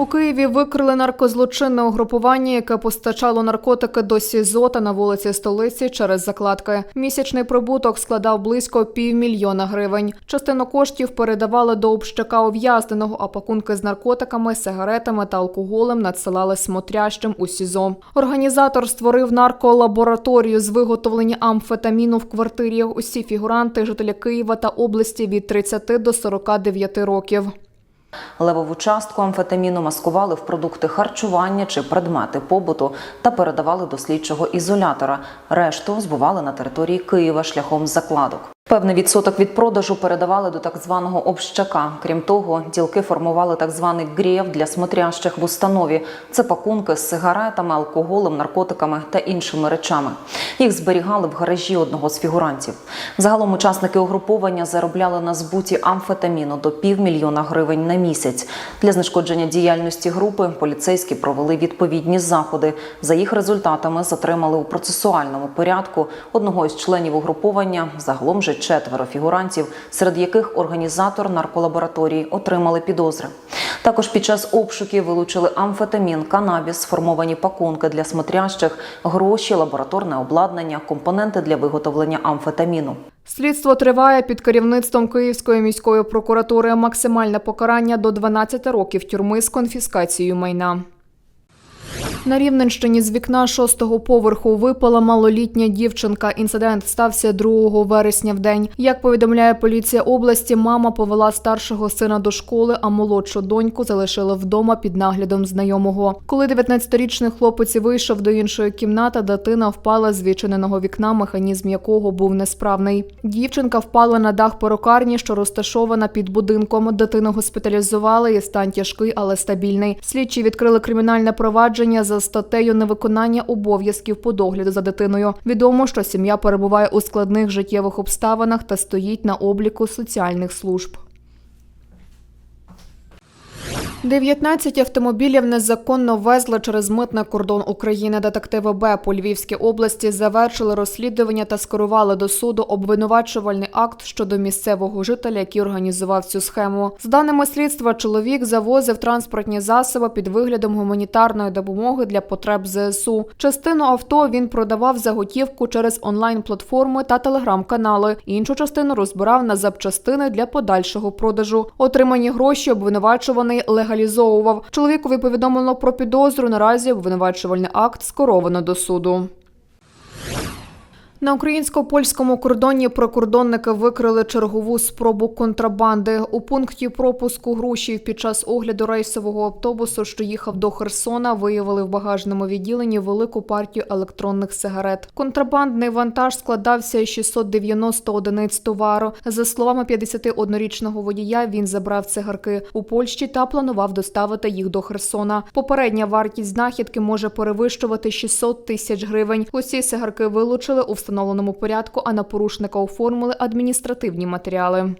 У Києві викрили наркозлочинне угрупування, яке постачало наркотики до СІЗО та на вулиці столиці через закладки. Місячний прибуток складав близько півмільйона гривень. Частину коштів передавали до общака ув'язненого, а пакунки з наркотиками, сигаретами та алкоголем надсилали смотрящим у СІЗО. Організатор створив нарколабораторію з виготовлення амфетаміну в квартирі. Усі фігуранти жителі Києва та області від 30 до 49 років. Левову частку амфетаміну маскували в продукти харчування чи предмети побуту та передавали до слідчого ізолятора. Решту збували на території Києва шляхом закладок. Певний відсоток від продажу передавали до так званого общака. Крім того, ділки формували так званий грєв для смотрящих в установі. Це пакунки з сигаретами, алкоголем, наркотиками та іншими речами. Їх зберігали в гаражі одного з фігурантів. Загалом учасники угруповання заробляли на збуті амфетаміну до півмільйона гривень на місяць. Для знешкодження діяльності групи поліцейські провели відповідні заходи. За їх результатами затримали у процесуальному порядку одного із членів угруповання. Загалом же четверо фігурантів, серед яких організатор нарколабораторії отримали підозри. Також під час обшуків вилучили амфетамін, канабіс, сформовані пакунки для смотрящих, гроші, лабораторне обладнання, компоненти для виготовлення амфетаміну. Слідство триває під керівництвом Київської міської прокуратури. Максимальне покарання до 12 років тюрми з конфіскацією майна. На Рівненщині з вікна шостого поверху випала малолітня дівчинка. Інцидент стався 2 вересня в день. Як повідомляє поліція області, мама повела старшого сина до школи, а молодшу доньку залишила вдома під наглядом знайомого. Коли 19-річний хлопець вийшов до іншої кімнати, дитина впала з відчиненого вікна, механізм якого був несправний. Дівчинка впала на дах перукарні, що розташована під будинком. Дитину госпіталізували і стан тяжкий, але стабільний. Слідчі відкрили кримінальне провадження за статтею невиконання обов'язків по догляду за дитиною. Відомо, що сім'я перебуває у складних життєвих обставинах та стоїть на обліку соціальних служб. 19 автомобілів незаконно везли через митний кордон України. Детективи Б по Львівській області завершили розслідування та скерували до суду обвинувачувальний акт щодо місцевого жителя, який організував цю схему. За даними слідства, чоловік завозив транспортні засоби під виглядом гуманітарної допомоги для потреб ЗСУ. Частину авто він продавав за готівку через онлайн-платформи та телеграм-канали. Іншу частину розбирав на запчастини для подальшого продажу. Отримані гроші обвинувачуваний легалізовував. Чоловікові повідомлено про підозру. Наразі обвинувачувальний акт скеровано до суду. На українсько-польському кордоні прикордонники викрили чергову спробу контрабанди. У пункті пропуску Грушів під час огляду рейсового автобусу, що їхав до Херсона, виявили в багажному відділенні велику партію електронних сигарет. Контрабандний вантаж складався із 690 одиниць товару. За словами 51-річного водія, він забрав цигарки у Польщі та планував доставити їх до Херсона. Попередня вартість знахідки може перевищувати 600 тисяч гривень. Усі сигарки вилучили у встановленому порядку, а на порушника оформили адміністративні матеріали.